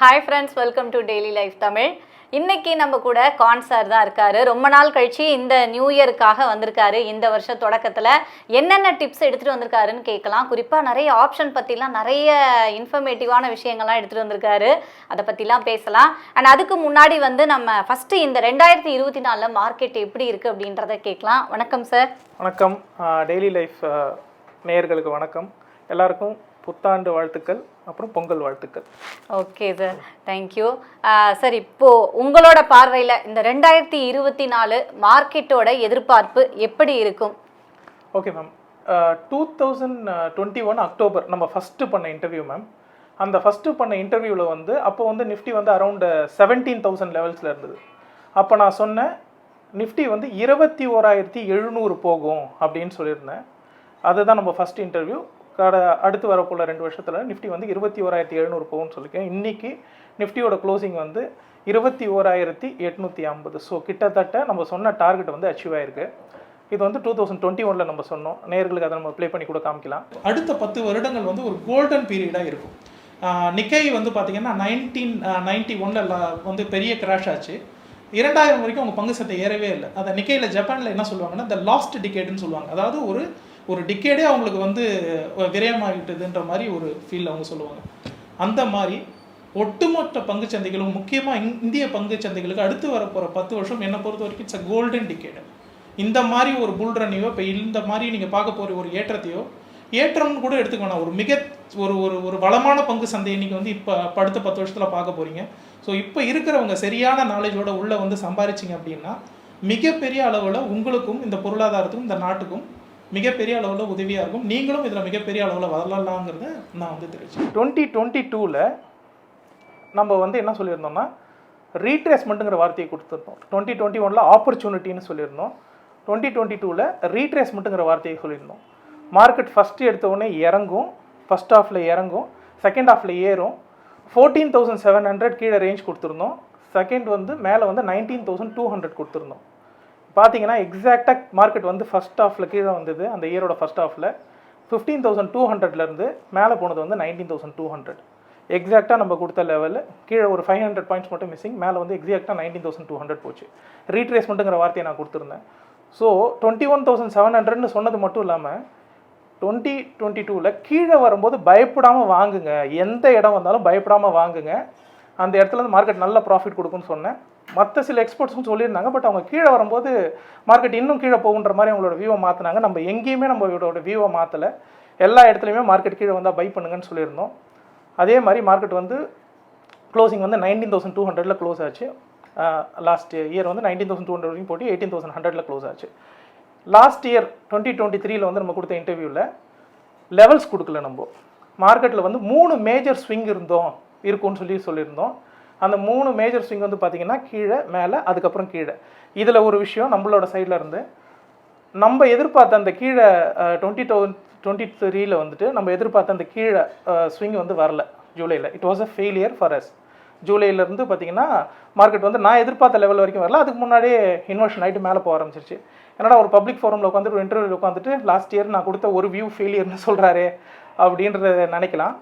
Hi friends welcome to daily life Tamil இன்னைக்கு நம்ம கூட கான் சார் தான் இருக்காரு. ரொம்ப நாள் கழிச்சு இந்த நியூ இயருக்காக வந்திருக்காரு. இந்த வருஷ தொடக்கத்தில் என்னென்ன டிப்ஸ் எடுத்துகிட்டு வந்திருக்காருன்னு கேட்கலாம். குறிப்பாக நிறைய ஆப்ஷன் பற்றிலாம் நிறைய இன்ஃபர்மேட்டிவான விஷயங்கள்லாம் எடுத்துகிட்டு வந்திருக்காரு. அதை பற்றிலாம் பேசலாம். அண்ட் அதுக்கு முன்னாடி வந்து நம்ம ஃபஸ்ட்டு இந்த ரெண்டாயிரத்தி இருபத்தி நாலில் மார்க்கெட் எப்படி இருக்குது அப்படின்றத கேட்கலாம். வணக்கம் சார் வணக்கம். டெய்லி லைஃப் நேயர்களுக்கு வணக்கம். எல்லாருக்கும் புத்தாண்டு வாழ்த்துக்கள் அப்புறம் பொங்கல் வாழ்த்துக்கள். ஓகே சார் தேங்க்யூ சார் இப்போது உங்களோட பார்வையில் இந்த ரெண்டாயிரத்தி இருபத்தி நாலு மார்க்கெட்டோட எதிர்பார்ப்பு எப்படி இருக்கும்? Okay ma'am two thousand twenty one October நம்ம ஃபஸ்ட்டு பண்ண இன்டர்வியூ மேம் அந்த ஃபஸ்ட்டு பண்ண இன்டர்வியூவில் வந்து அப்போ வந்து நிஃப்டி வந்து அரௌண்ட் செவன்டீன் தௌசண்ட் லெவல்ஸில் இருந்தது. அப்போ நான் சொன்னேன் நிஃப்டி வந்து இருபத்தி ஓராயிரத்தி எழுநூறு போகும் அப்படின்னு சொல்லியிருந்தேன். அதுதான் நம்ம ஃபஸ்ட் இன்டர்வியூ கட அடுத்து வரப்போல ரெண்டு வருஷத்தில் நிஃப்டி வந்து இருபத்தி ஓராயிரத்தி எழுநூறு போகும்னு சொல்லியிருக்கேன் இன்றைக்கி நிஃப்டியோட க்ளோசிங் வந்து இருபத்தி ஓராயிரத்தி எட்நூற்றி ஐம்பது. ஸோ கிட்டத்தட்ட நம்ம சொன்ன டார்கெட் வந்து அச்சீவ் ஆயிருக்கு. இது வந்து டூ தௌசண்ட் டுவெண்ட்டி ஒனில் நம்ம சொன்னோம். நேர்களுக்கு அதை நம்ம ப்ளே பண்ணி கூட காமிக்கலாம். அடுத்த பத்து வருடங்கள் வந்து ஒரு கோல்டன் பீரியடாக இருக்கும். நிக்கை வந்து பார்த்திங்கன்னா நைன்டீன் நைன்டி ஒனில் வந்து பெரிய கிராஷ் ஆச்சு. இரண்டாயிரம் வரைக்கும் அவங்க பங்கு சந்தை ஏறவே இல்லை. அதை நிக்கையில் ஜப்பானில் என்ன சொல்லுவாங்கன்னா த லாஸ்ட் டிகேடுன்னு சொல்லுவாங்க. அதாவது ஒரு ஒரு டிக்கேடே அவங்களுக்கு வந்து விரயமாகிட்டதுன்ற மாதிரி ஒரு ஃபீல் அவங்க சொல்லுவாங்க. அந்த மாதிரி ஒட்டுமொத்த பங்கு சந்தைகளும் முக்கியமாக இந்திய பங்கு சந்தைகளுக்கு அடுத்து வரப்போகிற பத்து வருஷம் என்னை பொறுத்த வரைக்கும் இட்ஸ் அ கோல்டன் டிக்கேடு இந்த மாதிரி ஒரு புல் ரன்னையோ இப்போ இந்த மாதிரி நீங்கள் பார்க்க போகிற ஒரு ஏற்றத்தையோ ஏற்றம்னு கூட எடுத்துக்க வேணாம். ஒரு மிக ஒரு ஒரு ஒரு வளமான பங்கு சந்தையை நீங்கள் வந்து இப்போ அடுத்த பத்து வருஷத்தில் பார்க்க போகிறீங்க ஸோ இப்போ இருக்கிறவங்க சரியான நாலேஜோட உள்ளே வந்து சம்பாரிச்சிங்க அப்படின்னா மிகப்பெரிய அளவில் உங்களுக்கும் இந்த பொருளாதாரத்துக்கும் இந்த நாட்டுக்கும் மிகப்பெரிய அளவில் உதவியாக இருக்கும். நீங்களும் இதில் மிகப்பெரிய அளவில் வரலாம்லாங்கிறத நான் வந்து தெரிவிச்சேன் டுவெண்ட்டி டுவெண்ட்டி டூவில் நம்ம வந்து என்ன சொல்லியிருந்தோம்னா ரீட்ரேஸ்மெண்ட்டுங்கிற வார்த்தையை கொடுத்துருந்தோம். டுவெண்ட்டி டுவெண்ட்டி ஒனில் ஆப்பர்ச்சுனிட்டின்னு சொல்லியிருந்தோம். டுவெண்ட்டி டுவெண்ட்டி டூவில் ரீட்ரேஸ்மெண்ட்டுங்கிற வார்த்தையை சொல்லியிருந்தோம். மார்க்கெட் ஃபஸ்ட்டு எடுத்த உடனே இறங்கும். ஃபஸ்ட் ஹாஃபில் இறங்கும். செகண்ட் ஹாஃபில் ஏறும். ஃபோர்டீன் தௌசண்ட் செவன் ஹண்ட்ரட் கீழே ரேஞ்ச் கொடுத்துருந்தோம். செகண்ட் வந்து மேலே வந்து நைன்டீன் தௌசண்ட் டூ ஹண்ட்ரட் கொடுத்துருந்தோம். பார்த்தீங்கன்னா எக்ஸாக்டாக மார்க்கெட் வந்து ஃபஸ்ட் ஹாஃபில் கீழே வந்தது அந்த இயரோட ஃபஸ்ட் ஹாஃபில் ஃபிஃப்டீன் தௌசண்ட் டூ ஹண்ட்ரட்லேருந்து மேலே போனது வந்து நைன்டீன் தௌசண்ட் டூ ஹண்ட்ரட் எக்ஸாக்டாக நம்ம கொடுத்த லெவலில் கீழே ஒரு ஃபைவ் ஹண்ட்ரட் பாயிண்ட்ஸ் மட்டும் மிஸ்ஸிங் மேலே வந்து எக்ஸாக்டாக நைன்டீன் தௌசண்ட் டூ ஹண்ட்ரட் போச்சு. ரீட்ரேஸ்மெண்ட்டுங்கிற வார்த்தையை நான் கொடுத்துருந்தேன். So twenty one thousand seven ஹண்ட்ரட்னு சொன்னது மட்டும் இல்லாமல் டுவெண்ட்டி டுவெண்ட்டி டூவில் கீழே வரும்போது பயப்படாமல் வாங்குங்க. எந்த இடம் வந்தாலும் பயப்படாமல் வாங்குங்க. அந்த இடத்துல இருந்து மார்க்கெட் நல்ல ப்ராஃபிட் கொடுக்குன்னு சொன்னேன். மற்ற சில எக்ஸ்பர்ட்ஸும் சொல்லியிருந்தாங்க பட் அவங்க கீழே வரும்போது மார்க்கெட் இன்னும் கீழே போகுன்ற மாதிரி அவங்களோட வியூவை மாற்றினாங்க நம்ம எங்கேயுமே நம்மளோட வியூவை மாற்றலை எல்லா இடத்துலையுமே மார்க்கெட் கீழே வந்தால் பை பண்ணுங்கன்னு சொல்லியிருந்தோம். அதே மாதிரி மார்க்கெட் வந்து க்ளோசிங் வந்து நைன்டீன் தௌசண்ட் டூ ஹண்ட்ரடில் க்ளோஸ் ஆச்சு. லாஸ்ட் இயர் வந்து நைன்டீன் தௌசண்ட் டூ ஹண்ட்ரட் வரைக்கும் போட்டு எயிட்டீன் தௌசண்ட் ஹண்ட்ரடில் க்ளோஸ் ஆச்சு. லாஸ்ட் இயர் டுவெண்ட்டி டுவெண்ட்டி த்ரீல வந்து நம்ம கொடுத்த இன்டர்வியூவில் லெவல்ஸ் கொடுக்கல நம்ம. மார்க்கெட்டில் வந்து மூணு மேஜர் ஸ்விங் இருந்தோம் இருக்கும்னு சொல்லி சொல்லியிருந்தோம். அந்த மூணு மேஜர் ஸ்விங் வந்து பார்த்தீங்கன்னா கீழே மேலே அதுக்கப்புறம் கீழே. இதில் ஒரு விஷயம் நம்மளோட சைடில் இருந்து நம்ம எதிர்பார்த்த அந்த கீழே டுவெண்ட்டி தௌசண்ட் டுவெண்ட்டி த்ரீயில் வந்துட்டு நம்ம எதிர்பார்த்த அந்த கீழே ஸ்விங் வந்து வரல ஜூலையில் it was a failure for us ஜூலையிலேருந்து பார்த்தீங்கன்னா மார்க்கெட் வந்து நான் எதிர்பார்த்த லெவல் வரைக்கும் வரல. அதுக்கு முன்னாடியே இன்வெர்ஷன் ஆகிட்டு மேலே போக ஆரம்பிச்சிருச்சு. என்னடா ஒரு பப்ளிக் ஃபோரமில் உட்காந்துட்டு ஒரு இன்டர்வியூவில் உட்காந்துட்டு லாஸ்ட் இயர் நான் கொடுத்த ஒரு வியூ ஃபெயிலியர்னு சொல்கிறாரு அப்படின்றத நினைக்கலாம்.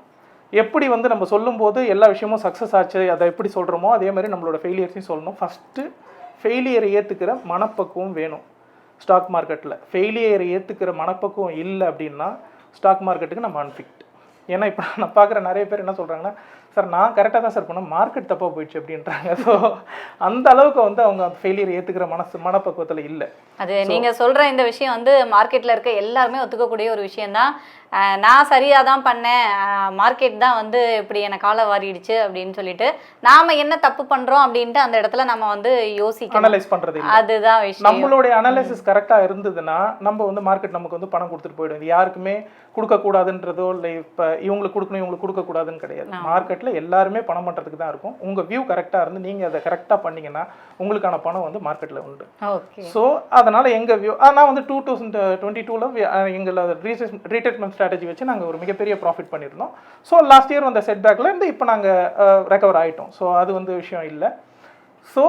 எப்படி வந்து நம்ம சொல்லும்போது எல்லா விஷயமும் சக்ஸஸ் ஆச்சு அதை எப்படி சொல்கிறோமோ அதே மாதிரி நம்மளோட ஃபெயிலியர்ஸையும் சொல்லணும். ஃபஸ்ட்டு ஃபெயிலியரை ஏற்றுக்கிற மனப்பக்குவம் வேணும். ஸ்டாக் மார்க்கெட்டில் ஃபெயிலியரை ஏற்றுக்கிற மனப்பக்குவம் இல்லை அப்படின்னா ஸ்டாக் மார்க்கெட்டுக்கு நம்ம அன்ஃபிக்ட் ஏன்னா இப்போ நான் பார்க்குற நிறைய பேர் என்ன சொல்கிறாங்கன்னா சார் நான் கரெக்டாக தான் சார் பண்ணேன். மார்க்கெட் தப்பாக போயிடுச்சு அப்படின்றாங்க. ஸோ அந்த அளவுக்கு வந்து அவங்க ஃபெயிலியர் ஏற்றுக்கிற மனசு மனப்பக்குவத்தில் இல்லை. அது நீங்க சொல்ற இந்த விஷயம் வந்து மார்க்கெட்ல இருக்க எல்லாருமே ஒத்துக்கக்கூடிய ஒரு விஷயம்தான். அஹ் நான் சரியாக தான் பண்ணேன் மார்க்கெட் தான் வந்து இப்படி என்னை காலை வாரிடுச்சு அப்படின்னு சொல்லிட்டு நாம என்ன தப்பு பண்றோம் அப்படின்ட்டு அந்த இடத்துல நம்ம வந்து யோசிக்கணும். அனலைஸ் பண்ணுறது அதுதான் விஷயம். நம்மளுடைய அனாலிசிஸ் கரெக்டாக இருந்ததுன்னா நம்ம வந்து மார்க்கெட் நமக்கு வந்து பணம் கொடுத்துட்டு போயிடும். இது யாருக்குமே கொடுக்கக்கூடாதுன்றதோ இல்லை இப்போ இவங்களுக்கு கொடுக்கணும் இவங்களுக்கு கொடுக்கக்கூடாதுன்னு கிடையாது. மார்க்கெட்டில் எல்லாருமே பணம் பண்ணுறதுக்கு தான் இருக்கும். உங்கள் வியூ கரெக்டாக இருந்து நீங்கள் அதை கரெக்டாக பண்ணீங்கன்னா உங்களுக்கான பணம் வந்து மார்க்கெட்டில் உண்டு. ஸோ அதனால் எங்கள் வியூ நான் வந்து டூ தௌசண்ட் டுவெண்ட்டி டூவில் எங்களோட ரீட்ரீட்மெண்ட் ஸ்ட்ராட்டஜி வச்சு நாங்கள் ஒரு மிகப்பெரிய ப்ராஃபிட் பண்ணியிருந்தோம். ஸோ லாஸ்ட் இயர் வந்த செட்பேக்கில் இருந்து இப்போ நாங்கள் ரெக்கவர் ஆகிட்டோம் ஸோ அது வந்து விஷயம் இல்லை. ஸோ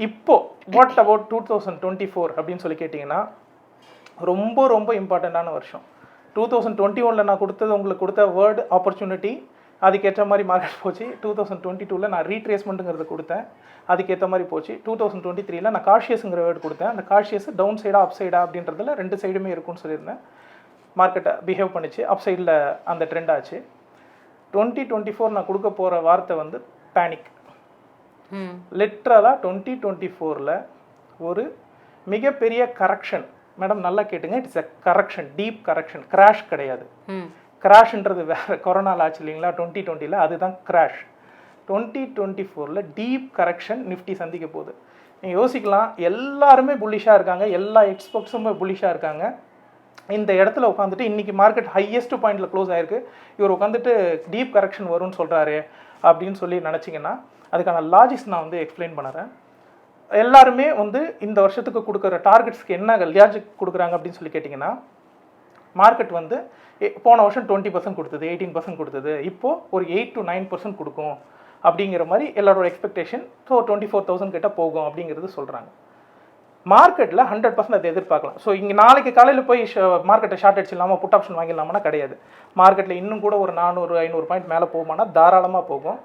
இப்போது what about two thousand twenty four அப்படின்னு சொல்லி கேட்டிங்கன்னா ரொம்ப ரொம்ப இம்பார்ட்டண்ட்டான வருஷம். டூ தௌசண்ட் டுவெண்ட்டி ஒனில் நான் கொடுத்தது உங்களுக்கு கொடுத்த வேர்டு ஆப்பர்ச்சுனிட்டி அதுக்கேற்ற மாதிரி மார்க்கெட் போச்சு. டூ தௌசண்ட் டுவெண்ட்டி டூவில் நான் ரீட்ரேஸ்மெண்ட்டுங்கிறது கொடுத்தேன். அதுக்கேற்ற மாதிரி போச்சு. டூ தௌசண்ட் டுவெண்ட்டி த்ரீல நான் காஷியஸுங்கிற வேர்டு கொடுத்தேன். அந்த காஷியஸ் டவுன் சைடாக அப் சைடா அப்படின்றதுல ரெண்டு சைடுமே இருக்கும்னு சொல்லியிருந்தேன். மார்க்கெட்டை பிஹேவ் பண்ணிச்சு. அப் சைடில் அந்த ட்ரெண்ட் ஆச்சு. டுவெண்ட்டி டுவெண்ட்டி ஃபோர் நான் கொடுக்க போகிற வார்த்தை வந்து பேனிக் லிட்ரலாக டுவெண்ட்டி டுவெண்ட்டி ஃபோரில் ஒரு மிகப்பெரிய கரெக்ஷன் மேடம் நல்லா கேட்டுங்க. It's a correction deep correction crash கிடையாது. கிராஷ்ன்றது வேறு. கொரோனாவில் ஆச்சு இல்லைங்களா? டுவெண்ட்டி டுவெண்ட்டியில் அதுதான் கிராஷ் டுவெண்ட்டி டுவெண்ட்டி ஃபோரில் டீப் கரெக்ஷன் நிஃப்டி சந்திக்க போகுது. நீங்கள் யோசிக்கலாம். எல்லாருமே புல்லிஷாக இருக்காங்க. எல்லா எக்ஸ்பர்ட்ஸுமே புல்லிஷாக இருக்காங்க. இந்த இடத்துல உட்காந்துட்டு இன்னைக்கு மார்க்கெட் ஹையஸ்ட் பாயிண்ட்ல க்ளோஸ் ஆயிருக்கு. இவர் உட்காந்துட்டு டீப் கரெக்ஷன் வரும்னு சொல்கிறாரு அப்படின்னு சொல்லி நினச்சிங்கன்னா அதுக்கான லாஜிக்ஸ் நான் வந்து எக்ஸ்பிளைன் பண்ணுறேன் எல்லாருமே வந்து இந்த வருஷத்துக்கு கொடுக்குற டார்கெட்ஸ்க்கு என்ன லாஜிக் கொடுக்குறாங்க அப்படின்னு சொல்லி கேட்டிங்கன்னா மார்க்கெட் வந்து போன வருஷம் டுவெண்ட்டி பர்சன்ட் கொடுத்தது எயிட்டீன் பர்சன்ட் கொடுத்தது. இப்போது ஒரு எயிட் டு நைன் பர்சன்ட் கொடுக்கும் அப்படிங்கிற மாதிரி எல்லாரோட expectation so twenty four thousand கிட்ட போகும் அப்படிங்கிறது சொல்கிறாங்க மார்க்கெட்டில் ஹண்ட்ரட் பர்சன்ட் அதை எதிர்பார்க்கலாம். ஸோ இங்கே நாளைக்கு காலையில் போய் மார்க்கெட்டை ஷார்ட் அடிச்சு இல்லாமல் புட் ஆப்ஷன் வாங்கிடலாமானா கிடையாது. மார்க்கெட்டில் இன்னும் கூட ஒரு நானூறு ஐநூறு பாயிண்ட் மேலே போகுமானா தாராளமாக போகும்.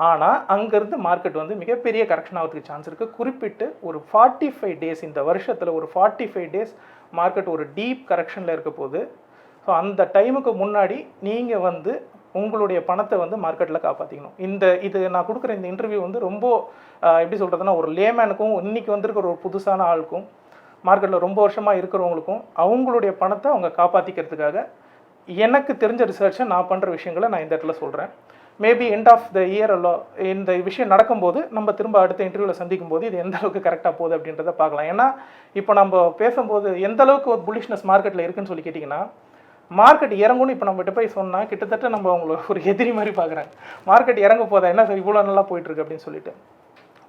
ஆனால் அங்கேருந்து மார்க்கெட் வந்து மிகப்பெரிய கரெக்ஷன் ஆகிறதுக்கு சான்ஸ் இருக்குது குறிப்பிட்டு ஒரு ஃபார்ட்டி ஃபைவ் டேஸ் இந்த வருஷத்தில் ஒரு ஃபார்ட்டி ஃபைவ் டேஸ் மார்க்கெட் ஒரு டீப் கரெக்ஷனில் இருக்க போது ஸோ அந்த டைமுக்கு முன்னாடி நீங்கள் வந்து உங்களுடைய பணத்தை வந்து மார்க்கெட்டில் காப்பாற்றிக்கணும் இந்த இது நான் கொடுக்குற இந்த இன்டர்வியூ வந்து ரொம்ப எப்படி சொல்கிறதுனா ஒரு லேமேனுக்கும் இன்னைக்கு வந்திருக்கிற ஒரு புதுசான ஆளுக்கும் மார்க்கெட்டில் ரொம்ப வருஷமாக இருக்கிறவங்களுக்கும் அவங்களுடைய பணத்தை அவங்க காப்பாற்றிக்கிறதுக்காக எனக்கு தெரிஞ்ச ரிசர்ச்சை நான் பண்ணுற விஷயங்களை நான் இந்த இடத்துல சொல்கிறேன் maybe end of the year அல்லோ இந்த விஷயம் நடக்கும்போது நம்ம திரும்ப அடுத்த இன்டர்வியூவில் சந்திக்கும் போது இது எந்த அளவுக்கு கரெக்டாக போகுது அப்படின்றத பார்க்கலாம். ஏன்னா இப்போ நம்ம பேசும்போது எந்த அளவுக்கு ஒரு புல்லிஷ்னஸ் மார்க்கெட்டில் இருக்குன்னு சொல்லி கேட்டிங்கன்னா மார்க்கெட் இறங்கும்னு இப்போ நம்மகிட்ட போய் சொன்னால் கிட்டத்தட்ட நம்ம அவங்கள ஒரு எதிரி மாதிரி பார்க்குறாங்க. மார்க்கெட் இறங்க போதா? என்ன சார் இவ்வளோ நல்லா போயிட்டுருக்கு அப்படின்னு சொல்லிட்டு.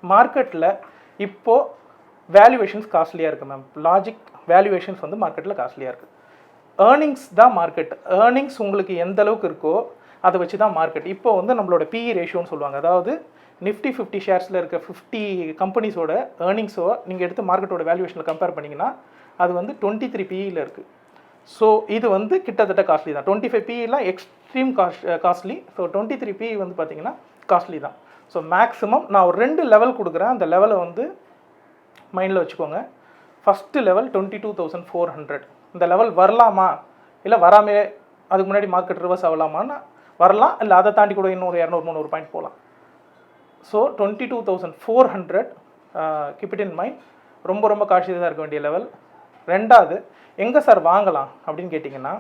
மார்க்கெட்டில் இப்போது வேல்யூவேஷன்ஸ் காஸ்ட்லியாக இருக்குது மேம் லாஜிக் வேல்யூவேஷன்ஸ் வந்து மார்க்கெட்டில் காஸ்ட்லியாக இருக்குது ஏர்னிங்ஸ் தான் மார்க்கெட் ஏர்னிங்ஸ் உங்களுக்கு எந்த அளவுக்கு இருக்கோ அதை வச்சு தான் மார்க்கெட் இப்போ வந்து நம்மளோட பிஇ ரேஷியோன்னு சொல்லுவாங்க. அதாவது நிஃப்டி ஃபிஃப்டி ஷேர்ஸில் இருக்க ஃபிஃப்டி கம்பெனிஸோட ஏர்னிங்ஸோ நீங்கள் எடுத்து மார்க்கெட்டோட வேல்யூவேஷனில் கம்பேர் பண்ணிங்கன்னா அது வந்து டுவெண்ட்டி த்ரீ பிஇயில் இருக்குது ஸோ இது வந்து கிட்டத்தட்ட காஸ்ட்லி தான். Twenty five பிஇலாம் extreme cost costly so twenty three P வந்து பார்த்தீங்கன்னா காஸ்ட்லி தான். ஸோ மேக்ஸிமம் நான் ஒரு ரெண்டு லெவல் கொடுக்குறேன். அந்த லெவலை வந்து மைண்டில் வச்சுக்கோங்க. First level twenty two thousand four hundred இந்த லெவல் வரலாமா? இல்லை வராமே அதுக்கு முன்னாடி மார்க்கெட் ரிவர்ஸ் ஆகலாமான்னு வரலாம். இல்லை அதை தாண்டி கூட இன்னொரு இரநூறு முந்நூறு பாயிண்ட் போகலாம். So twenty two thousand four hundred keep it in mind ரொம்ப ரொம்ப காஷியஸாக இருக்க வேண்டிய லெவல் ரெண்டாவது எங்கே சார் வாங்கலாம்? அப்படின்னு கேட்டிங்கன்னா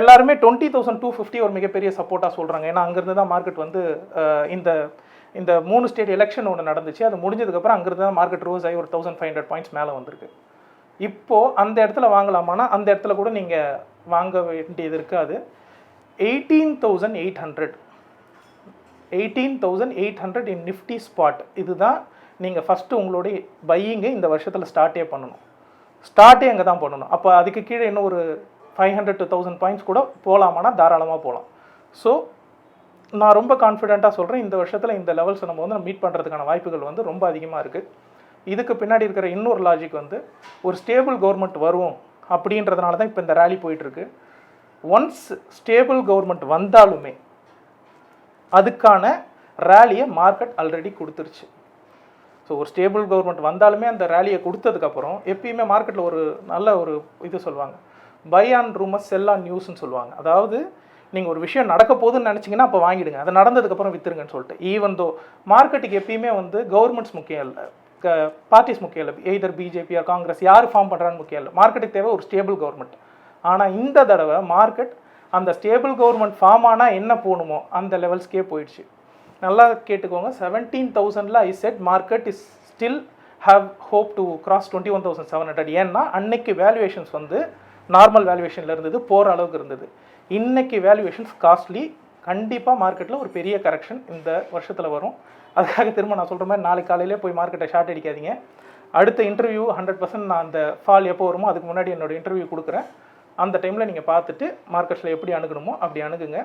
எல்லாருமே டுவெண்ட்டி தௌசண்ட் டூ ஃபிஃப்டி ஒரு மிகப்பெரிய சப்போர்ட்டாக சொல்கிறாங்க ஏன்னா அங்கேருந்து தான் மார்க்கெட் வந்து இந்த இந்த மூணு ஸ்டேட் எலெக்ஷன் ஒன்று நடந்துச்சு. அது முடிஞ்சதுக்கப்புறம் அங்கேருந்து தான் மார்க்கெட் ரோஸ் ஆகி ஒரு தௌசண்ட் ஃபைவ் ஹண்ட்ரட் பாயிண்ட்ஸ் மேலே வந்திருக்கு. இப்போது அந்த இடத்துல வாங்கலாமானா அந்த இடத்துல கூட நீங்கள் வாங்க வேண்டியது இருக்காது. Eighteen thousand eight hundred eighteen thousand eight hundred in Nifty spot இதுதான் நீங்கள் ஃபஸ்ட்டு உங்களுடைய பையிங்கை இந்த வருஷத்தில் ஸ்டார்ட்டே பண்ணணும். ஸ்டார்ட்டே அங்கே தான் பண்ணணும். அப்போ அதுக்கு கீழே இன்னும் ஒரு five hundred to thousand points கூட போகலாமானா தாராளமாக போகலாம் ஸோ நான் ரொம்ப கான்ஃபிடென்ட்டாக சொல்கிறேன் இந்த வருஷத்தில் இந்த லெவல்ஸை நம்ம வந்து மீட் பண்ணுறதுக்கான வாய்ப்புகள் வந்து ரொம்ப அதிகமாக இருக்குது இதுக்கு பின்னாடி இருக்கிற இன்னொரு லாஜிக் வந்து ஒரு ஸ்டேபிள் கவர்மெண்ட் வரும் அப்படின்றதுனால தான் இப்போ இந்த ரேலி போயிட்டுருக்கு ஒன்ஸ் ஸ்டேபிள் கவர்மெண்ட் வந்தாலுமே அதுக்கான ரேலியை மார்க்கெட் ஆல்ரெடி கொடுத்துருச்சு. ஸோ ஒரு ஸ்டேபிள் கவர்மெண்ட் வந்தாலுமே அந்த ரேலியை கொடுத்ததுக்கப்புறம் எப்பயுமே மார்க்கெட்டில் ஒரு நல்ல ஒரு இது சொல்லுவாங்க. Buy on rumours sell on நியூஸ்னு சொல்லுவாங்க. அதாவது நீங்கள் ஒரு விஷயம் நடக்க போகுதுன்னு நினச்சிங்கன்னா அப்போ வாங்கிடுங்க. அது நடந்ததுக்கப்புறம் வித்துருங்கன்னு சொல்லிட்டு. ஈவன் தோ மார்க்கெட்டுக்கு எப்பயுமே வந்து கவர்மெண்ட்ஸ் முக்கியம் இல்லை. பார்ட்டிஸ் முக்கியம் இல்லை. எய்தர் பிஜேபி ஆர் காங்கிரஸ் யார் ஃபார்ம் பண்ணுறான்னு முக்கியம் இல்லை. மார்க்கெட்டுக்கு தேவை ஒரு ஸ்டேபிள் கவர்மெண்ட் ஆனால் இந்த தடவை மார்க்கெட் அந்த ஸ்டேபிள் கவர்மெண்ட் ஃபார்ம் ஆனால் என்ன போகணுமோ அந்த லெவல்ஸ்க்கே போயிடுச்சு. நல்லா கேட்டுக்கோங்க. Seventeen தௌசண்டில் I said market is still have hope to cross twenty one thousand seven hundred ஏன்னா அன்னைக்கு வேல்யூவேஷன்ஸ் வந்து நார்மல் வேல்யூவேஷனில் இருந்தது போகிற அளவுக்கு இருந்தது. இன்னைக்கு வேல்யூவேஷன்ஸ் காஸ்ட்லி கண்டிப்பாக மார்க்கெட்டில் ஒரு பெரிய கரெக்ஷன் இந்த வருஷத்தில் வரும். அதுக்காக திரும்ப நான் சொல்கிற மாதிரி நாளைக்கு காலையிலே போய் மார்க்கெட்டை ஷார்ட் அடிக்காதீங்க. அடுத்த இன்டர்வியூ ஹண்ட்ரட் பர்சன்ட் நான் அந்த ஃபால் எப்போ வருமோ அதுக்கு முன்னாடி என்னோட இன்டர்வியூ கொடுக்குறேன். அந்த டைமில் நீங்கள் பார்த்துட்டு மார்க்கெட்டில் எப்படி அணுகணுமோ அப்படி அணுகுங்க.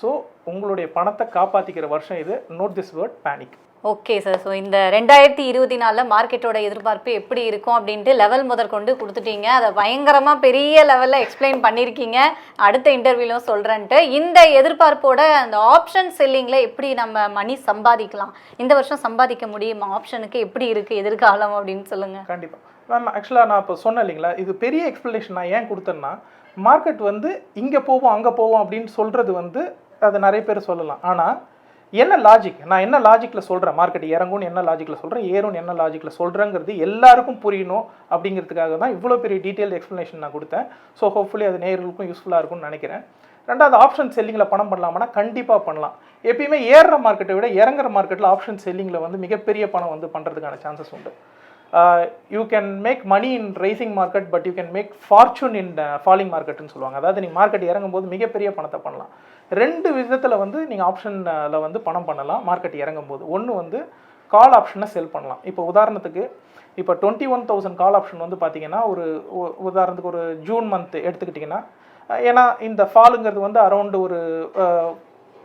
ஸோ உங்களுடைய பணத்தை காப்பாற்றிக்கிற வருஷம் இது. Note this word panic okay sir so இந்த ரெண்டாயிரத்தி இருபத்தி நாலில் மார்க்கெட்டோட எதிர்பார்ப்பு எப்படி இருக்கும் அப்படின்ட்டு லெவல் முதற்கொண்டு கொடுத்துட்டீங்க. அதை பயங்கரமாக பெரிய லெவலில் எக்ஸ்பிளைன் பண்ணியிருக்கீங்க அடுத்த இன்டர்வியூலும் சொல்கிறேன்ட்டு இந்த எதிர்பார்ப்போட அந்த ஆப்ஷன் செல்லிங்கில் எப்படி நம்ம மணி சம்பாதிக்கலாம்? இந்த வருஷம் சம்பாதிக்க முடியுமா? ஆப்ஷனுக்கு எப்படி இருக்குது எதிர்காலம் அப்படின்னு சொல்லுங்கள் கண்டிப்பாக மேம் ஆக்சுவலாக நான் இப்போ சொன்னேன் இல்லைங்களா? இது பெரிய எக்ஸ்பிளனேஷன் நான் ஏன் கொடுத்தேன்னா மார்க்கெட் வந்து இங்கே போவோம் அங்கே போவோம் அப்படின்னு சொல்கிறது வந்து அது நிறைய பேர் சொல்லலாம். ஆனால் என்ன லாஜிக் நான் என்ன லாஜிக்கில் சொல்கிறேன் மார்க்கெட் இறங்கும்னு என்ன லாஜிக்கில் சொல்கிறேன் ஏறும்னு என்ன லாஜிக்கில் சொல்கிறேங்கிறது எல்லாருக்கும் புரியணும் அப்படிங்கிறதுக்காக தான் இவ்வளோ பெரிய டீட்டெயில் எக்ஸ்ப்ளனேஷன் நான் கொடுத்தேன். ஸோ ஹோப்ஃபுல்லி அது நேர்களுக்கும் யூஸ்ஃபுல்லாக இருக்கும்னு நினைக்கிறேன். ரெண்டாவது ஆப்ஷன் செல்லிங்கில் பணம் பண்ணலாம்னா கண்டிப்பாக பண்ணலாம். எப்பயுமே ஏறுற மார்க்கெட்டை விட இறங்குற மார்க்கெட்டில் ஆப்ஷன் செல்லிங்கில் வந்து மிகப்பெரிய பணம் வந்து பண்ணுறதுக்கான சான்சஸ் உண்டு. You can make money in rising market but you can make fortune in falling மார்க்கெட்னு சொல்லுவாங்க. அதாவது நீங்கள் மார்க்கெட் இறங்கும் போது மிகப்பெரிய பணத்தை பண்ணலாம். ரெண்டு விதத்தில் வந்து நீங்கள் ஆப்ஷனில் uh, வந்து பணம் பண்ணலாம் மார்க்கெட் இறங்கும் போது ஒன்று வந்து கால் ஆப்ஷனை செல் பண்ணலாம். இப்போ உதாரணத்துக்கு இப்போ twenty one thousand call option வந்து பார்த்தீங்கன்னா ஒரு உ- உதாரணத்துக்கு ஒரு ஜூன் மந்த் எடுத்துக்கிட்டிங்கன்னா ஏன்னா இந்த ஃபாலுங்கிறது வந்து அரௌண்டு ஒரு uh,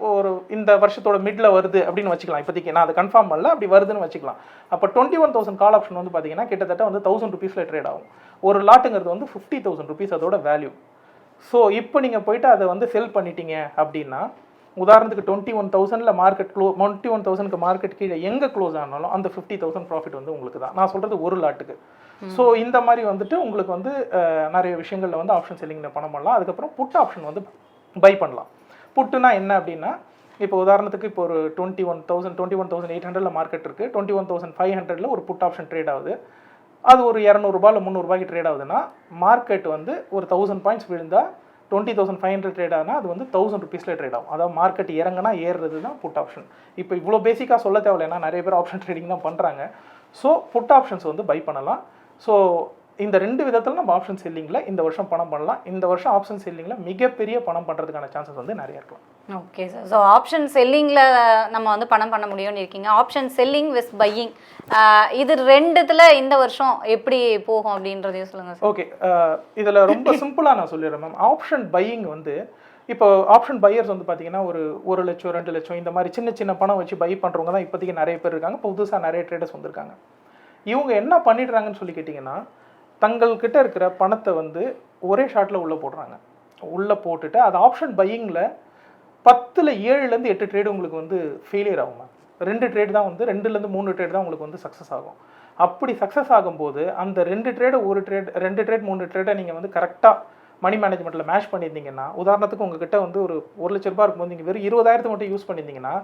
ஒரு இந்த வருஷத்தோட மிட்ல வருது அப்படின்னு வச்சுக்கலாம். இப்போதைக்கு நான் அதை கன்ஃபார்ம் பண்ணல அப்படி வருதுன்னு வச்சுக்கலாம். அப்போ twenty one thousand call option வந்து பார்த்தீங்கன்னா கிட்டத்தட்ட வந்து தௌசண்ட் ருபீஸில் ட்ரேட் ஆகும். ஒரு லாட்டுங்கிறது வந்து ஃபிஃப்டி தௌசண்ட் ருபீஸ் அதோட வேல்யூ ஸோ இப்போ நீங்கள் போயிட்டு அதை வந்து செல் பண்ணிட்டீங்க அப்படின்னா உதாரணத்துக்கு டுவெண்ட்டி ஒன் தௌசண்டில் மார்க்கெட் க்ளோ டுவெண்ட்டி ஒன் தௌசண்ட்க்கு மார்க்கெட் கீழே எங்கே க்ளோஸ் ஆனாலும் அந்த ஃபிஃப்டி தௌசண்ட் ப்ராஃபிட் வந்து உங்களுக்கு தான். நான் சொல்கிறது ஒரு லாட்டுக்கு. ஸோ இந்த மாதிரி வந்துட்டு உங்களுக்கு வந்து நிறைய விஷயங்களில் வந்து ஆப்ஷன் செல்லிங்கில் பணம் பண்ணலாம். அதுக்கப்புறம் புட் ஆப்ஷன் வந்து பை பண்ணலாம். புட்டுனா என்ன அப்படின்னா இப்போ உதாரணத்துக்கு இப்போ ஒரு twenty one thousand twenty one thousand eight ஹண்ட்ரட்ல மார்க்கெட் இருக்குது டுவெண்ட்டி ஒன் தௌசண்ட் ஃபைவ் ஹண்ட்ரட்ல ஒரு புட் ஆப்ஷன் ட்ரேட் ஆகுது. அது ஒரு இரநூறுபா இல்லை முந்நூறுபாய்க்கு ட்ரேட் ஆகுதுன்னா மார்க்கெட் வந்து ஒரு தௌசண்ட் பாயிண்ட்ஸ் விழுந்தா twenty thousand five hundred trade ஆனால் அது வந்து தௌசண்ட் ருபீஸில் ட்ரேட் ஆகும். அதாவது மார்க்கெட் இறங்குனா ஏறுறது தான் புட் ஆப்ஷன் இப்போ இவ்வளோ பேசிக்காக சொல்ல தேவையில்லைன்னா நிறைய பேர் ஆப்ஷன் ட்ரேடிங் தான் பண்ணுறாங்க ஸோ புட் ஆப்ஷன்ஸ் வந்து பை பண்ணலாம். ஸோ இந்த ரெண்டு விதத்தில் நம்ம ஆப்ஷன் செல்லிங்கில் இந்த வருஷம் பணம் பண்ணலாம். இந்த வருஷம் ஆப்ஷன் செல்லிங்கில் மிகப்பெரிய பணம் பண்ணுறதுக்கான சான்சஸ் வந்து நிறைய இருக்கலாம். ஓகே சார் ஸோ ஆப்ஷன் செல்லிங்கில் நம்ம வந்து பணம் பண்ண முடியும்னு இருக்கீங்க. ஆப்ஷன் செல்லிங் வித் பையிங் இது ரெண்டுத்துல இந்த வருஷம் எப்படி போகும் அப்படின்றதையும் சொல்லுங்கள் சார் ஓகே இதில் ரொம்ப சிம்பிளாக நான் சொல்லிடுறேன் மேம் ஆப்ஷன் பையிங் வந்து இப்போ ஆப்ஷன் பையர்ஸ் வந்து பார்த்தீங்கன்னா ஒரு ஒரு லட்சம் ரெண்டு லட்சம் இந்த மாதிரி சின்ன சின்ன பணம் வச்சு பை பண்ணுறவங்க தான் இப்போதைக்கு நிறைய பேர் இருக்காங்க. புதுசாக நிறைய ட்ரேடர்ஸ் வந்திருக்காங்க. இவங்க என்ன பண்ணிடுறாங்கன்னு சொல்லி கேட்டிங்கன்னா தங்கள்கிட்ட இருக்கிற பணத்தை வந்து ஒரே ஷாட்டில் உள்ளே போடுறாங்க. உள்ளே போட்டுட்டு அது ஆப்ஷன் பையிங்கில் பத்தில் ஏழுலேருந்து எட்டு ட்ரேடு உங்களுக்கு வந்து ஃபெயிலியர் ஆகும் மேம் ரெண்டு ட்ரேட் தான் வந்து ரெண்டுலேருந்து மூணு ட்ரேட் தான் உங்களுக்கு வந்து சக்ஸஸ் ஆகும். அப்படி சக்ஸஸ் ஆகும்போது அந்த ரெண்டு ட்ரேடு ஒரு ட்ரேட் ரெண்டு ட்ரேட் மூணு ட்ரேடை நீங்கள் வந்து கரெக்டாக மணி மேனேஜ்மெண்ட்டில் மேஷ் பண்ணியிருந்தீங்கன்னா உதாரணத்துக்கு உங்ககிட்ட வந்து ஒரு ஒரு லட்ச ரூபாய் இருக்கும்போது நீங்கள் வெறும் இருபதாயிரத்து மட்டும் யூஸ் பண்ணியிருந்தீங்கன்னா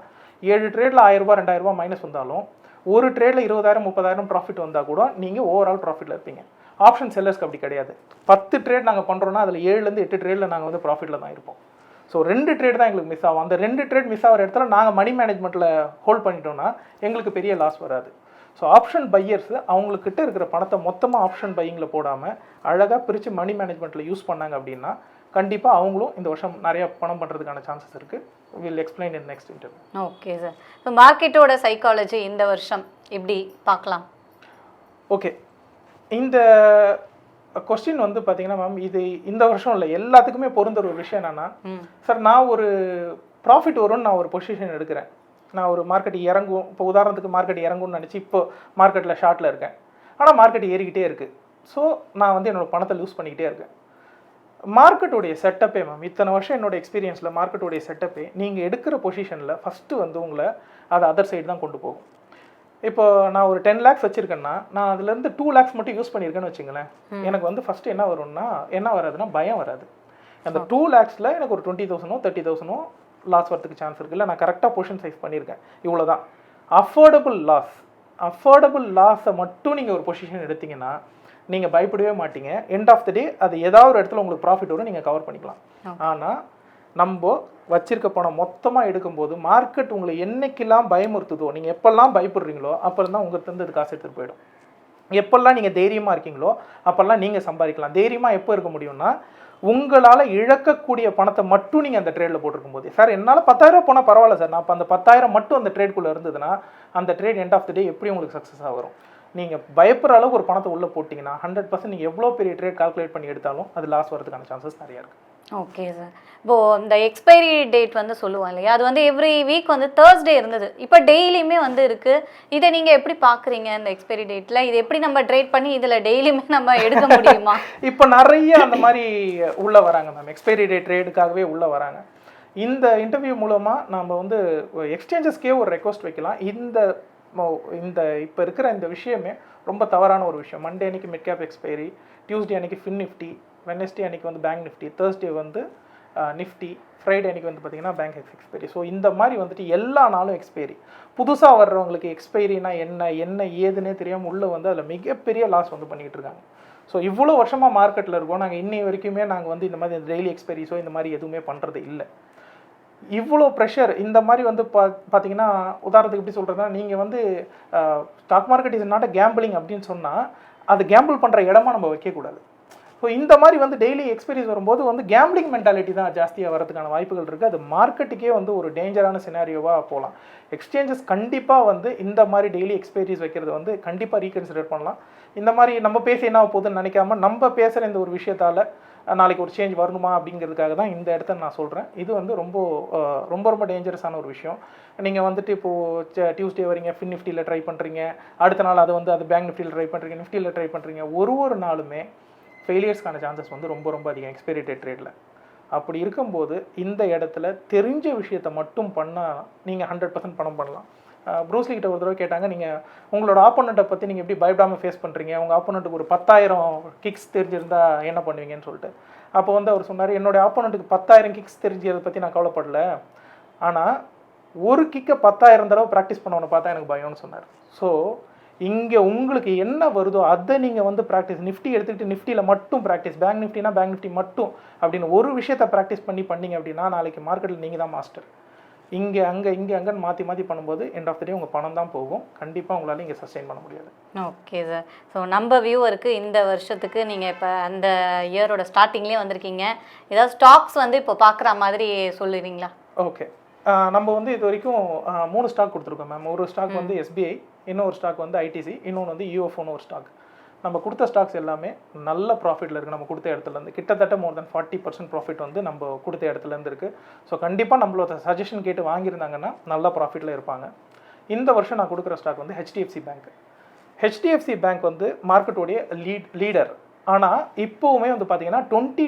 ஏழு ட்ரேடில் ஆயிரம் ரெண்டாயிரரூபா ரெண்டாயிரம் மைனஸ் வந்தாலும் ஒரு ட்ரேடில் இருபதாயிரம் முப்பதாயிரம் ப்ராஃபிட் வந்தால் கூட நீங்கள் ஓவரால் ப்ராஃபிட்டில் இருப்பீங்க. ஆப்ஷன் செல்லர்ஸ்க்கு அப்படி கிடையாது. பத்து ட்ரேட் நாங்கள் பண்ணுறோன்னா அதில் ஏழுலேருந்து எட்டு ட்ரேடில் நாங்கள் வந்து ப்ராஃபிட்டில் தான் இருப்போம். ஸோ ரெண்டு ட்ரேட் தான் எங்களுக்கு மிஸ் ஆகும். அந்த ரெண்டு ட்ரேட் மிஸ் ஆகிற இடத்துல நாங்கள் மணி மேனேஜ்மெண்ட்டில் ஹோல்ட் பண்ணிட்டோம்னா எங்களுக்கு பெரிய லாஸ் வராது. ஸோ ஆப்ஷன் பையர்ஸ் அவங்கக்கிட்ட இருக்கிற பணத்தை மொத்தமாக ஆப்ஷன் பையிங்கில் போடாமல் அழகாக பிரித்து மணி மேனேஜ்மெண்ட்டில் யூஸ் பண்ணாங்க அப்படின்னா கண்டிப்பாக அவங்களும் இந்த வருஷம் நிறைய பணம் பண்ணுறதுக்கான சான்சஸ் இருக்குது will explain in next interview okay sir so மார்க்கெட்டோட சைக்காலஜி இந்த வருஷம் எப்படி பார்க்கலாம்? ஓகே இந்த கொஸ்டின் வந்து பார்த்தீங்கன்னா மேம் இது இந்த வருஷம் இல்லை எல்லாத்துக்குமே பொருந்துற ஒரு விஷயம் என்னன்னா சார் நான் ஒரு ப்ராஃபிட் வரும்னு நான் ஒரு பொசிஷன் எடுக்கிறேன். நான் ஒரு மார்க்கெட் இறங்கும் இப்போ உதாரணத்துக்கு மார்க்கெட் இறங்கும்னு நினச்சி இப்போ மார்க்கெட்டில் ஷார்ட்டில் இருக்கேன். ஆனால் மார்க்கெட் ஏறிக்கிட்டே இருக்குது ஸோ நான் வந்து என்னோட பணத்தை லூஸ் பண்ணிக்கிட்டே இருக்கேன். மார்க்கெட்டுடைய செட்டப்பே மேம் இத்தனை வருஷம் என்னோட எக்ஸ்பீரியன்ஸில் மார்க்கெட்டுடைய செட்டப்பே நீங்கள் எடுக்கிற பொசிஷனில் ஃபஸ்ட்டு வந்து உங்களை அது அதர் சைடு தான் கொண்டு போகும். இப்போ நான் ஒரு டென் லேக்ஸ் வச்சிருக்கேன்னா நான் அதுலேருந்து டூ லேக்ஸ் மட்டும் யூஸ் பண்ணியிருக்கேன்னு வச்சுங்களேன். எனக்கு வந்து ஃபஸ்ட்டு என்ன வரும்னா என்ன வராதுன்னா பயம் வராது. அந்த டூ லேக்ஸில் எனக்கு ஒரு டுவெண்ட்டி தௌசண்டோ தேர்ட்டி தௌசண்டோ லாஸ் வரதுக்கு சான்ஸ் இருக்குல்ல நான் கரெக்டாக பொசிஷன் சைஸ் பண்ணியிருக்கேன் இவ்வளோ தான் அஃபோர்டபுள் லாஸ் அஃபோர்டபுள் லாஸை மட்டும் நீங்கள் ஒரு பொசிஷன் எடுத்தீங்கன்னா நீங்கள் பயப்படவே மாட்டீங்க. எண்ட் ஆஃப் த டே அது ஏதாவது ஒரு இடத்துல உங்களுக்கு ப்ராஃபிட் வரும் நீங்கள் கவர் பண்ணிக்கலாம். ஆனால் நம்ம வச்சிருக்க பணம் மொத்தமாக எடுக்கும்போது மார்க்கெட் உங்களை என்னைக்கெல்லாம் பயமுறுத்துதோ நீங்கள் எப்பெல்லாம் பயப்படுறீங்களோ அப்புறம் தான் உங்களுக்கு இருந்து அது காசு எடுத்துகிட்டு போயிடும். எப்பெல்லாம் நீங்கள் தைரியமாக இருக்கீங்களோ அப்போல்லாம் நீங்கள் சம்பாதிக்கலாம். தைரியமாக எப்போ இருக்க முடியும்னா உங்களால் இழக்கக்கூடிய பணத்தை மட்டும் நீங்கள் அந்த ட்ரேடில் போட்டிருக்கும் போது சார் என்னால் பத்தாயிரம் போனால் பரவாயில்ல சார் நான் இப்போ அந்த பத்தாயிரம் மட்டும் அந்த ட்ரேட்குள்ளே இருந்ததுன்னா அந்த trade end of the day எப்படி உங்களுக்கு சக்ஸஸாக வரும்? நீங்கள் பயப்படுற அளவுக்கு ஒரு பணத்தை உள்ளே போட்டிங்கன்னா ஹண்ட்ரட் பர்சன்ட் நீங்கள் எவ்வளோ பெரிய ட்ரேட் கால்குலேட் பண்ணி எடுத்தாலும் அது லாஸ் வரதுக்கான சான்சஸ் நிறையா இருக்குது ஓகே சார் இப்போ இந்த எக்ஸ்பைரி டேட் வந்து சொல்லுவோம் இல்லையா? அது வந்து எவ்ரி வீக் வந்து தேர்ஸ்டே இருந்தது. இப்போ டெய்லியுமே வந்து இருக்கு. இதை நீங்க எப்படி பாக்குறீங்க இந்த எக்ஸ்பைரி டேட்ல இது எப்படி நம்ம ட்ரேட் பண்ணி இதுல டெய்லியுமே நம்ம எடுக்க முடியுமா? இப்போ நிறைய அந்த மாதிரி உள்ள வராங்க மேம் எக்ஸ்பைரி டேட் ட்ரேடுக்காகவே உள்ள வராங்க. இந்த இன்டர்வியூ மூலமா நம்ம வந்து எக்ஸ்சேஞ்சஸ்க்கே ஒரு ரெக்வஸ்ட் வைக்கலாம். இந்த இந்த இப்போ இருக்கிற இந்த விஷயமே ரொம்ப தவறான ஒரு விஷயம். மண்டே அன்னைக்கு மிட் கேப் எக்ஸ்பைரி டியூஸ்டே அன்னைக்கு ஃபின் நிஃப்டி வெனஸ்டே அன்னைக்கு வந்து பேங்க் நிஃப்டி தேர்ஸ்டே வந்து நிஃப்டி ஃப்ரைடே அன்னைக்கு வந்து பார்த்திங்கன்னா பேங்க் எக்ஸ்பைரி ஸோ இந்த மாதிரி வந்துட்டு எல்லா நாளும் எக்ஸ்பைரி புதுசாக வர்றவங்களுக்கு எக்ஸ்பைரினா என்ன என்ன ஏதுன்னே தெரியாமல் உள்ளே வந்து அதில் மிகப்பெரிய லாஸ் வந்து பண்ணிக்கிட்டு இருக்காங்க. ஸோ இவ்வளோ வருஷமாக மார்க்கெட்டில் இருக்கோம். நாங்கள் இன்னை வரைக்குமே நாங்கள் வந்து இந்த மாதிரி டெய்லி எக்ஸ்பைரிஸோ இந்த மாதிரி எதுவுமே பண்ணுறது இல்லை. இவ்வளோ ப்ரெஷர் இந்த மாதிரி வந்து பா பார்த்தீங்கன்னா உதாரணத்துக்கு எப்படி சொல்கிறதுனா நீங்கள் வந்து stock market is not gambling அப்படின்னு சொன்னால் அது கேம்பிள் பண்ணுற இடமா நம்ம வைக்கக்கூடாது. ஸோ இந்த மாதிரி வந்து டெய்லி எக்ஸ்பீரியன்ஸ் வரும்போது வந்து கேம்பிளிங் மென்டாலிட்டி தான் ஜாஸ்தியாக வரதுக்கான வாய்ப்புகள் இருக்குது அது மார்க்கெட்டுக்கே வந்து ஒரு டேஞ்சரான சினாரியோவாக போகலாம் எக்ஸ்சேஞ்சஸ் கண்டிப்பாக வந்து இந்த மாதிரி டெய்லி எக்ஸ்பீரியன்ஸ் வைக்கிறது வந்து கண்டிப்பாக ரீகன்சிடர் பண்ணலாம். இந்த மாதிரி நம்ம பேசி என்ன போகுதுன்னு நினைக்காம நம்ம பேசுகிற இந்த ஒரு விஷயத்தால் நாளைக்கு ஒரு சேஞ்ச் வரணுமா அப்படிங்கிறதுக்காக தான் இந்த இடத்த நான் சொல்கிறேன் இது வந்து ரொம்ப ரொம்ப ரொம்ப டேஞ்சரஸான ஒரு விஷயம். நீங்கள் வந்துட்டு இப்போது டியூஸ்டே வரீங்க ஃபின் நிஃப்டியில் ட்ரை பண்ணுறீங்க அடுத்த நாள் அதை வந்து அது பேங்க் நிஃப்டியில் ட்ரை பண்ணுறீங்க நிஃப்டியில் ட்ரை பண்ணுறீங்க ஒரு ஒரு நாளுமே ஃபெயிலியர்ஸ்க்கான சான்சஸ் வந்து ரொம்ப ரொம்ப அதிகம் எக்ஸ்பைரி டேட் ட்ரேடில் அப்படி இருக்கும்போது இந்த இடத்துல தெரிஞ்ச விஷயத்தை மட்டும் பண்ணால் நீங்கள் ஹண்ட்ரட் பர்சன்ட் பணம் பண்ணலாம். ப்ரூஸ்லி கிட்ட ஒரு தடவை கேட்டாங்க நீங்கள் உங்களோட ஆப்போனண்ட்டை பற்றி நீங்கள் எப்படி பயப்படாமல் ஃபேஸ் பண்ணுறீங்க உங்கள் ஆப்போனண்ட்டுக்கு ஒரு பத்தாயிரம் கிக்ஸ் தெரிஞ்சிருந்தா என்ன பண்ணுவீங்கன்னு சொல்லிட்டு. அப்போ வந்து அவர் சொன்னார் என்னோட ஆப்போனண்ட்டுக்கு பத்தாயிரம் கிக்ஸ் தெரிஞ்சதை பற்றி நான் கவலைப்படல. ஆனால் ஒரு கிக்கை பத்தாயிரம் தடவை ப்ராக்டிஸ் பண்ணவனை பார்த்தா எனக்கு பயம்னு சொன்னார். ஸோ இங்கே உங்களுக்கு என்ன வருதோ அதை நீங்கள் வந்து ப்ராக்டிஸ் நிஃப்டி எடுத்துக்கிட்டு நிஃப்டியில் மட்டும் ப்ராக்டிஸ் பேங்க் நிஃப்டினா பேங்க் நிஃப்டி மட்டும் அப்படின்னு ஒரு விஷயத்தை ப்ராக்டிஸ் பண்ணி பண்ணீங்க அப்படின்னா நாளைக்கு மார்க்கெட்டில் நீங்கள் தான் மாஸ்டர் இங்கே அங்கே இங்கே அங்கன்னு மாற்றி மாற்றி பண்ணும்போது எண்ட் ஆஃப் த டே உங்கள் பணம் தான் போகும். கண்டிப்பாக உங்களால் இங்கே சஸ்டெயின் பண்ண முடியாது. ஓகே சார் ஸோ நம்ம வியூவருக்கு இந்த வருஷத்துக்கு நீங்கள் இப்போ அந்த இயரோட ஸ்டார்டிங்லேயே வந்திருக்கீங்க. ஏதாவது ஸ்டாக்ஸ் வந்து இப்போ பார்க்குற மாதிரி சொல்லுறீங்களா ஓகே நம்ம வந்து இது வரைக்கும் மூணு ஸ்டாக் கொடுத்துருக்கோம் மேம் ஒரு ஸ்டாக் வந்து எஸ்பிஐ இன்னொரு ஸ்டாக் வந்து ஐடிசி இன்னொன்று வந்து யூஎஃப்ஓன்னு ஒரு ஸ்டாக் நம்ம கொடுத்த ஸ்டாக்ஸ் எல்லாமே நல்ல ப்ராஃபிட்டில் இருக்குது நம்ம கொடுத்த இடத்துலேருந்து கிட்டத்தட்ட more than forty percent profit வந்து நம்ம கொடுத்த இடத்துலேருந்து இருக்குது ஸோ கண்டிப்பாக நம்மளோட சஜஷன் கேட்டு வாங்கியிருந்தாங்கன்னா நல்ல ப்ராஃபிட்டில் இருப்பாங்க. இந்த வருஷம் நான் கொடுக்குற ஸ்டாக் வந்து ஹெச்டிஎஃப்சி பேங்க் ஹெச்டிஎஃப்சி பேங்க் வந்து மார்க்கெட்டோடைய லீட் லீடர் ஆனால் இப்போவுமே வந்து பார்த்தீங்கன்னா டுவெண்ட்டி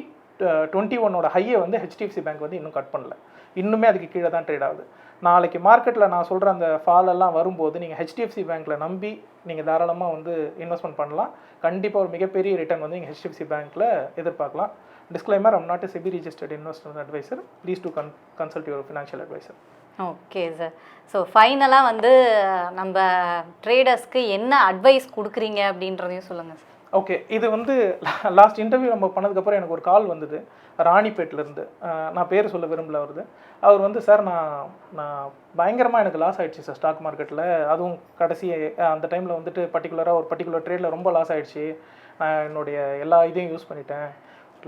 டுவெண்ட்டி ஒன்னோட ஹையை வந்து ஹெச்டிஎஃப்சி பேங்க் வந்து இன்னும் கட் பண்ணல. இன்னுமே அதுக்கு கீழே தான் ட்ரேட் ஆகுது. நாளைக்கு மார்க்கெட்டில் நான் சொல்கிற அந்த ஃபால் எல்லாம் வரும்போது நீங்கள் ஹெச்டிஎஃப்சி பேங்க்கில் நம்பி நீங்கள் தாராளமாக வந்து இன்வெஸ்ட்மெண்ட் பண்ணலாம். கண்டிப்பாக ஒரு மிகப்பெரிய ரிட்டர்ன் வந்து நீங்கள் ஹெச்டிஎஃப்சி பேங்க்கில் எதிர்பார்க்கலாம். Disclaimer am not SEBI registered investment advisor please to con consult your financial advisor okay sir so ஃபைனலாக வந்து நம்ம ட்ரேடர்ஸ்க்கு என்ன அட்வைஸ் கொடுக்குறீங்க அப்படின்றதையும் சொல்லுங்கள் சார் ஓகே இது வந்து லாஸ்ட் இன்டர்வியூ நம்ம பண்ணதுக்கப்புறம் எனக்கு ஒரு கால் வந்தது. ராணிப்பேட்டிலேருந்து நான் பேர் சொல்ல விரும்பல வருது அவர் வந்து சார் நான் நான் பயங்கரமாக எனக்கு லாஸ் ஆகிடுச்சு சார் ஸ்டாக் மார்க்கெட்டில் அதுவும் கடைசி அந்த டைமில் வந்துட்டு பர்டிகுலராக ஒரு பர்டிகுலர் ட்ரேடில் ரொம்ப லாஸ் ஆயிடுச்சு. நான் என்னுடைய எல்லா இதையும் யூஸ் பண்ணிட்டேன்.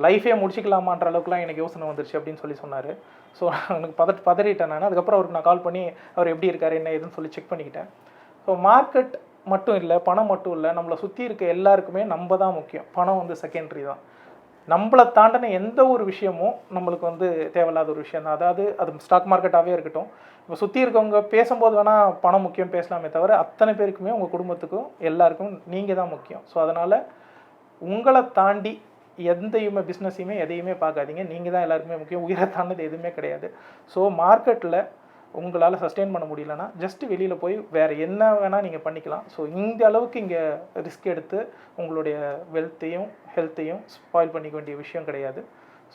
லைஃபே முடிச்சிக்கலாமான்ற அளவுக்குலாம் எனக்கு யோசனை வந்துருச்சு அப்படின்னு சொல்லி சொன்னார். ஸோ எனக்கு பத பதறிட்டேன் நான். அதுக்கப்புறம் அவருக்கு நான் கால் பண்ணி அவர் எப்படி இருக்கார் என்ன ஏதுன்னு சொல்லி செக் பண்ணிக்கிட்டேன். ஸோ மார்க்கெட் மட்டும் இல்லை பணம் மட்டும் இல்லை நம்மளை சுற்றி இருக்க எல்லாருக்குமே நம்ம தான் முக்கியம். பணம் வந்து செகண்டரி தான். நம்மளை தாண்டின எந்த ஒரு விஷயமும் நம்மளுக்கு வந்து தேவையில்லாத ஒரு விஷயம் தான். அதாவது அது ஸ்டாக் மார்க்கெட்டாகவே இருக்கட்டும். இப்போ சுற்றி இருக்கவங்க பேசும்போது வேணால் பணம் முக்கியம் பேசலாமே தவிர அத்தனை பேருக்குமே உங்கள் குடும்பத்துக்கும் எல்லாருக்கும் நீங்கள் தான் முக்கியம். ஸோ அதனால் உங்களை தாண்டி எந்தையுமே பிஸ்னஸையுமே எதையுமே பார்க்காதீங்க. நீங்கள் தான் எல்லாருக்குமே முக்கியம். உயிரை தாண்டது எதுவுமே கிடையாது. ஸோ மார்க்கெட்டில் உங்களால் சஸ்டெயின் பண்ண முடியலன்னா ஜஸ்ட் வெளியில் போய் வேறு என்ன வேணால் நீங்கள் பண்ணிக்கலாம். ஸோ இந்த அளவுக்கு இங்கே ரிஸ்க் எடுத்து உங்களுடைய வெல்த்தையும் ஹெல்த்தையும் ஸ்பாயில் பண்ணிக்க வேண்டிய விஷயம் கிடையாது.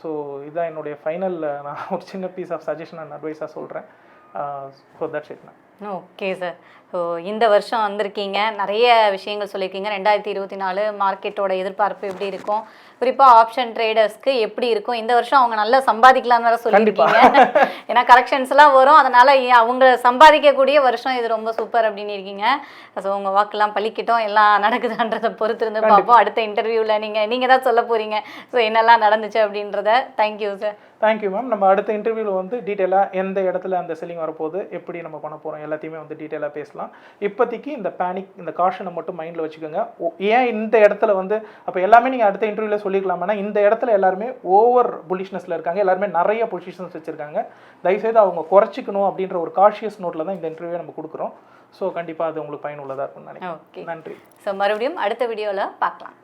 ஸோ இதுதான் என்னுடைய ஃபைனல் நான் ஒரு சின்ன பீஸ் ஆஃப் சஜஷன் அண்ட் அட்வைஸாக சொல்கிறேன் ஸோ தட்ஸ் இட் நான் ஓகே சார் ஸோ இந்த வருஷம் வந்திருக்கீங்க. நிறைய விஷயங்கள் சொல்லியிருக்கீங்க. ரெண்டாயிரத்தி இருபத்தி நாலு மார்க்கெட்டோட எதிர்பார்ப்பு எப்படி இருக்கும்? குறிப்பாக ஆப்ஷன் ட்ரேடர்ஸ்க்கு எப்படி இருக்கும்? இந்த வருஷம் அவங்க நல்லா சம்பாதிக்கலாம்னு வேற சொல்லியிருக்கீங்க. ஏன்னா கரெக்ஷன்ஸ் எல்லாம் வரும். அதனால அவங்க சம்பாதிக்கக்கூடிய வருஷம் இது ரொம்ப சூப்பர் அப்படின்னு இருக்கீங்க. ஸோ உங்க வாக்கெல்லாம் பழிக்கட்டும். எல்லாம் நடக்குதான்றதை பொறுத்து இருந்து பார்ப்போம். அடுத்த இன்டர்வியூவில் நீங்கள் நீங்கள் தான் சொல்ல போறீங்க. ஸோ என்னெல்லாம் நடந்துச்சு அப்படின்றத. தேங்க்யூ சார் தேங்க்யூ மேம் நம்ம அடுத்த இன்டர்வியூவில் வந்து டீட்டெயிலாக எந்த இடத்துல அந்த செல்லிங் வரப்போகுது எப்படி நம்ம பண்ண போகிறோம் எல்லாத்தையுமே வந்து டீட்டெயிலாக பேசலாம். இப்போதைக்கு இந்த பேனிக் இந்த காஷனை மட்டும் மைண்டில் வச்சுக்கோங்க. ஏன் இந்த இடத்துல வந்து அப்போ எல்லாமே நீங்கள் அடுத்த இன்டர்வியூவில் சொல்லிக்கலாமானா இந்த இடத்துல எல்லாருமே ஓவர் புலிஷ்னஸில் இருக்காங்க. எல்லாருமே நிறைய பொசிஷன்ஸ் வச்சுருக்காங்க. தயவுசெய்து அவங்க குறைச்சிக்கணும் அப்படின்ற ஒரு காஷியஸ் நோட்டில் தான் இந்த இன்டர்வியூ நம்ம கொடுக்குறோம். ஸோ கண்டிப்பாக அது உங்களுக்கு பயனுள்ளதாக இருக்கும்னு நினைக்கிறேன். நன்றி. ஸோ மறுபடியும் அடுத்த வீடியோவில் பார்க்கலாம்.